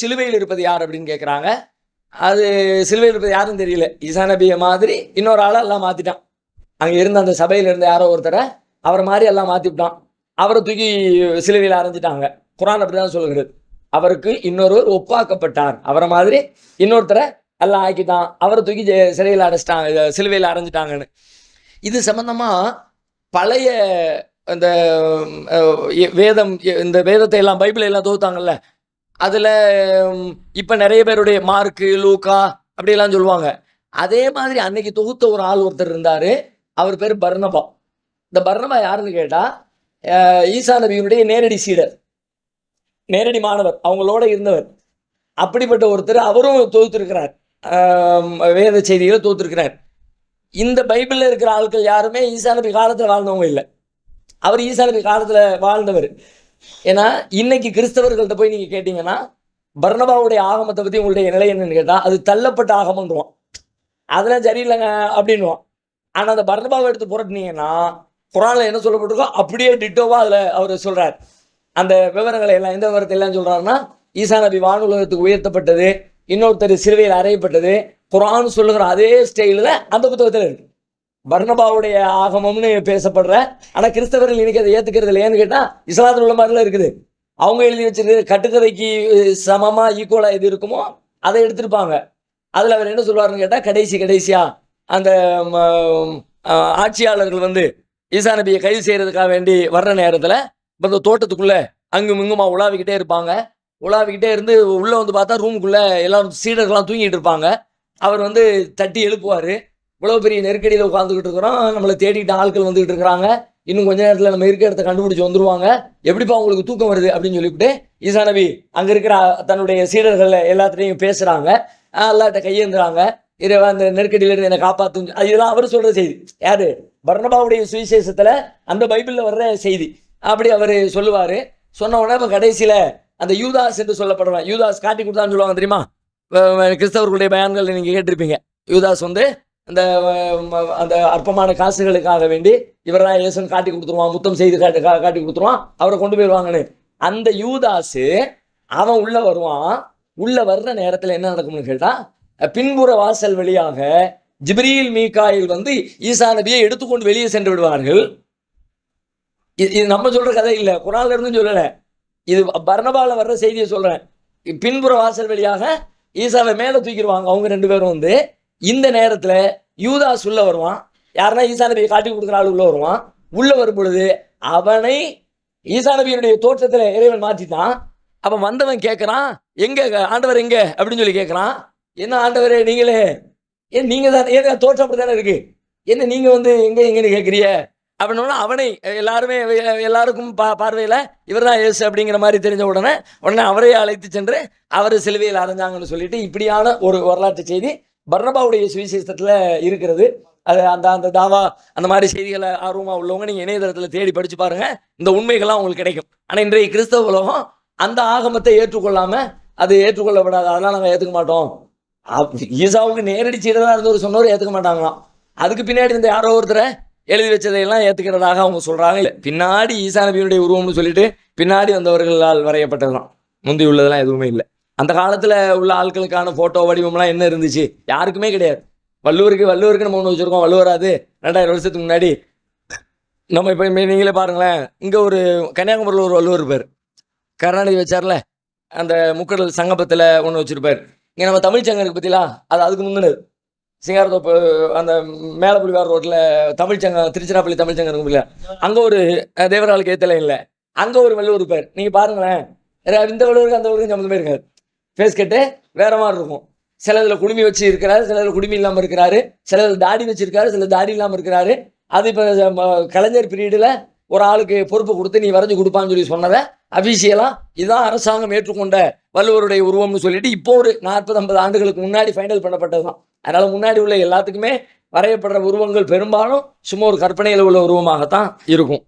சிலுவையில் இருப்பது யார் அப்படின்னு கேட்குறாங்க அது சிலுவையில் இருப்பது யாருன்னு தெரியல. ஈசா நபியை மாதிரி இன்னொரு ஆளை எல்லாம் மாற்றிட்டான் அங்கே இருந்த அந்த சபையில் இருந்த யாரோ ஒருத்தரை அவரை மாதிரி எல்லாம் மாற்றிவிட்டான் அவரை தூக்கி சிலுவையில் அரைஞ்சிட்டாங்க. குரான் அப்படி தான் சொல்கிறது அவருக்கு இன்னொருவர் ஒப்பாக்கப்பட்டார். அவரை மாதிரி இன்னொருத்தரை எல்லாம் ஆக்கிட்டான். அவரை தூக்கி சிறையில் அடைச்சிட்டாங்க. சிலுவையில் அரைஞ்சிட்டாங்கன்னு. இது சம்மந்தமாக பழைய அந்த வேதம் இந்த வேதத்தை எல்லாம் பைபிளை எல்லாம் தோத்தாங்கல்ல. அதில் இப்போ நிறைய பேருடைய மார்க்கு லூக்கா அப்படிலாம் சொல்லுவாங்க. அதே மாதிரி அன்னைக்கு தொகுத்த ஒரு ஆள் ஒருத்தர் இருந்தார். அவர் பேர் பர்ணபா. இந்த பர்ணபா யாருன்னு கேட்டால் ஈசா நபியினுடைய நேரடி சீடர். நேரடி மாணவர் அவங்களோட இருந்தவர். அப்படிப்பட்ட ஒருத்தர் அவரும் தொகுத்திருக்கிறார் வேத செய்திகளை தொகுத்திருக்கிறார் இந்த பைபிளில் இருக்கிற ஆட்கள் யாருமே ஈசா நபி காலத்தில் வாழ்ந்தவங்க இல்லை. அவர் ஈசா நபி காலத்தில் வாழ்ந்தவர். ஏன்னா இன்னைக்கு கிறிஸ்தவர்கள்ட்ட போய் நீங்கள் கேட்டிங்கன்னா பர்ணபாவுடைய ஆகமத்தை பற்றி உங்களுடைய நிலை என்னன்னு கேட்டால் அது தள்ளப்பட்ட ஆகமன்றுவான் அதெல்லாம் சரியில்லைங்க அப்படின்னுவான். ஆனால் அந்த பர்ணபாவை எடுத்து புரட்டினீங்கன்னா குரானில் என்ன சொல்லப்பட்டிருக்கோ அப்படியே டிட்டோவாக அதில் அவர் சொல்கிறார் அந்த விவரங்களை எல்லாம் எந்த விவரத்தை எல்லாம் சொல்கிறாருன்னா ஈசா நபி வானுலகத்துக்கு உயர்த்தப்பட்டது இன்னொருத்தர் சிறுவையில் அறையப்பட்டது குரான் சொல்லுகிற அதே ஸ்டைலில் அந்த புத்தகத்தில் இருக்கு. பர்ணபாவுடைய ஆகமம்னு பேசப்படுற ஆனால் கிறிஸ்தவர்கள் இன்னைக்கு அதை ஏற்றுக்கிறது இல்லை கேட்டால் இஸ்லாத்தில் உள்ள மாதிரிலாம் இருக்குது. அவங்க எழுதி வச்சிருக்க கட்டுக்கதைக்கு சமமாக ஈக்குவலாக எது இருக்குமோ அதை எடுத்திருப்பாங்க. அதில் அவர் என்ன சொல்லுவாருன்னு கேட்டால் கடைசி கடைசியா அந்த ஆட்சியாளர்கள் வந்து ஈசா நபியை கைது செய்யறதுக்காக வேண்டி வர்ற நேரத்தில் இப்போ இந்த தோட்டத்துக்குள்ள அங்கும் இங்குமா உலாவிக்கிட்டே இருப்பாங்க. உலாவிக்கிட்டே இருந்து உள்ளே வந்து பார்த்தா ரூமுக்குள்ளே எல்லாரும் சீடர்கள்லாம் தூங்கிட்டு இருப்பாங்க. அவர் வந்து தட்டி எழுப்புவார். இவ்வளோ பெரிய நெருக்கடியில் உட்காந்துக்கிட்டு இருக்கிறோம். நம்மளை தேடிட்டு ஆட்கள் வந்துகிட்டு இருக்கிறாங்க. இன்னும் கொஞ்ச நேரத்தில் நம்ம இருக்க இடத்த கண்டுபிடிச்சி வந்துருவாங்க. எப்படிப்பா உங்களுக்கு தூக்கம் வருது அப்படின்னு சொல்லிவிட்டு ஈசா நபி அங்கே இருக்கிற தன்னுடைய சீடர்கள் எல்லாத்துலேயும் பேசுகிறாங்க எல்லாட்ட கையேந்துறாங்க. இறைவா அந்த நெருக்கடியிலிருந்து என்னை காப்பாற்றும் இதெல்லாம் அவர் சொல்கிற செய்தி. யார்? பர்ணபாவுடைய சுவிசேஷத்தில் அந்த பைபிளில் வர்ற செய்தி. அப்படி அவர் சொல்லுவார். சொன்ன உடனே இப்போ கடைசியில் அந்த யூதாஸ் என்று சொல்லப்படுவான் யூதாஸ் காட்டி கொடுத்தான்னு சொல்லுவாங்க தெரியுமா? கிறிஸ்தவர்களுடைய பயான்கள் நீங்கள் கேட்டிருப்பீங்க. யூதாஸ் வந்து அந்த அந்த அற்பமான காசுகளுக்காக வேண்டி இவரெல்லாம் இயேசுன்னு காட்டி கொடுத்துருவான் முத்தம் செய்து காட்டி காட்டி கொடுத்துருவான் அவரை கொண்டு போயிடுவாங்கன்னு அந்த யூதாசு அவன் உள்ள வருவான். உள்ள வர்ற நேரத்தில் என்ன நடக்கும்னு கேட்டா பின்புற வாசல் வழியாக ஜிப்ரீல் மீகாயில் வந்து ஈசா நபியை எடுத்துக்கொண்டு வெளியே சென்று விடுவார்கள். இது இது நம்ம சொல்ற கதை இல்லை குரான்ல இருந்து சொல்லலை. இது பர்ணபால வர்ற செய்தியை சொல்றேன். பின்புற வாசல் வழியாக ஈசாவை மேலே தூக்கிடுவாங்க அவங்க ரெண்டு பேரும் வந்து. இந்த நேரத்தில் யூதாஸ் உள்ள வருவான். யாருன்னா ஈசா நபியை காட்டி கொடுக்குற ஆள் உள்ள வருவான். உள்ள வரும் பொழுது அவனை ஈசா நபியினுடைய தோற்றத்தில் இறைவன் மாற்றிட்டான். அவன் வந்தவன் கேட்குறான் எங்க ஆண்டவர் எங்க? அப்படின்னு சொல்லி கேட்குறான் என்ன ஆண்டவரே நீங்களே ஏன் நீங்க தான் ஏன் தோற்றம் அப்படி தானே இருக்கு? என்ன நீங்க வந்து எங்க எங்கன்னு கேட்குறிய அப்படின்னா அவனை எல்லாருமே எல்லாருக்கும் பா பார்வையில் இவர் தான் ஏசு அப்படிங்கிற மாதிரி தெரிஞ்ச உடனே உடனே அவரை அழைத்து சென்று அவர் சிலுவையில் அரைஞ்சாங்கன்னு சொல்லிட்டு இப்படியான ஒரு வரலாற்று செய்தி பர்ணபாவுடைய சுவிசேஷத்தில் இருக்கிறது. அது அந்த அந்த தாவா அந்த மாதிரி செய்திகளை ஆர்வமாக உள்ளவங்க நீங்கள் இணையதளத்தில் தேடி படித்து பாருங்க. இந்த உண்மைகள்லாம் உங்களுக்கு கிடைக்கும். ஆனால் இன்றைய கிறிஸ்தவ உலகம் அந்த ஆகமத்தை ஏற்றுக்கொள்ளாமல் அது ஏற்றுக்கொள்ளப்படாது. அதெல்லாம் நாங்கள் ஏற்றுக்க மாட்டோம். ஈசாவுக்கு நேரடி சீடராக இருந்தவர் சொன்னவர் ஏற்றுக்க மாட்டாங்களாம். அதுக்கு பின்னாடி இந்த யாரோ ஒருத்தரை எழுதி வச்சதையெல்லாம் ஏற்றுக்கிறதாக அவங்க சொல்கிறாங்க இல்லை பின்னாடி ஈசா நபியினுடைய உருவம்னு சொல்லிட்டு பின்னாடி வந்தவர்களால் வரையப்பட்டதுதான். முந்தி உள்ளதெல்லாம் எதுவுமே இல்லை. அந்த காலத்தில் உள்ள ஆட்களுக்கான ஃபோட்டோ வடிவம்லாம் என்ன இருந்துச்சு? யாருக்குமே கிடையாது. வள்ளுவருக்கு வள்ளுவருக்கு நம்ம ஒன்று வச்சுருக்கோம். வள்ளுவராது ரெண்டாயிரம் வருஷத்துக்கு முன்னாடி. நம்ம இப்போ நீங்களே பாருங்களேன். இங்கே ஒரு கன்னியாகுமரியில் ஒரு வள்ளுவர் பேர் கருணாநிதி வச்சார்ல? அந்த முக்கடல் சங்கப்பத்தில் ஒன்று வச்சுருப்பார். இங்கே நம்ம தமிழ்ச்சங்கம் இருக்குது பற்றிலா அது அதுக்கு முந்தினது. சிங்காரத்தோப்பு அந்த மேலப்புலிவார் ரோட்டில் தமிழ்ச்சங்கம் திருச்சிராப்பள்ளி தமிழ்ச்சங்கம் இருக்கும் இல்லையா அங்கே ஒரு தேவராளுக்கு ஏத்தலை இல்லை அங்கே ஒரு வள்ளுவர் பேர் நீங்கள் பாருங்களேன். இந்த வள்ளுவருக்கு அந்த ஊருக்கு சம்மந்தமே இருக்காது. ஃபேஸ் கட்டு வேற மாதிரி இருக்கும். சிலதில் குடுமி வச்சு இருக்கிறாரு சிலதில் குடுமி இல்லாமல் இருக்கிறாரு சிலதில் தாடி வச்சிருக்காரு சில தாடி இல்லாமல் இருக்கிறாரு. அது இப்போ கலைஞர் பீரியடில் ஒரு ஆளுக்கு பொறுப்பு கொடுத்து நீ வரைஞ்சு கொடுப்பான்னு சொல்லி சொன்னதை அபிஷியலாக இதுதான் அரசாங்கம் ஏற்றுக்கொண்ட வள்ளுவருடைய உருவம்னு சொல்லிட்டு இப்போ ஒரு நாற்பது ஐம்பது ஆண்டுகளுக்கு முன்னாடி ஃபைனல் பண்ணப்பட்டது தான். அதனால் முன்னாடி உள்ள எல்லாத்துக்குமே வரையப்படுற உருவங்கள் பெரும்பாலும் சும்மா ஒரு கற்பனையில் உள்ள உருவமாகத்தான் இருக்கும்.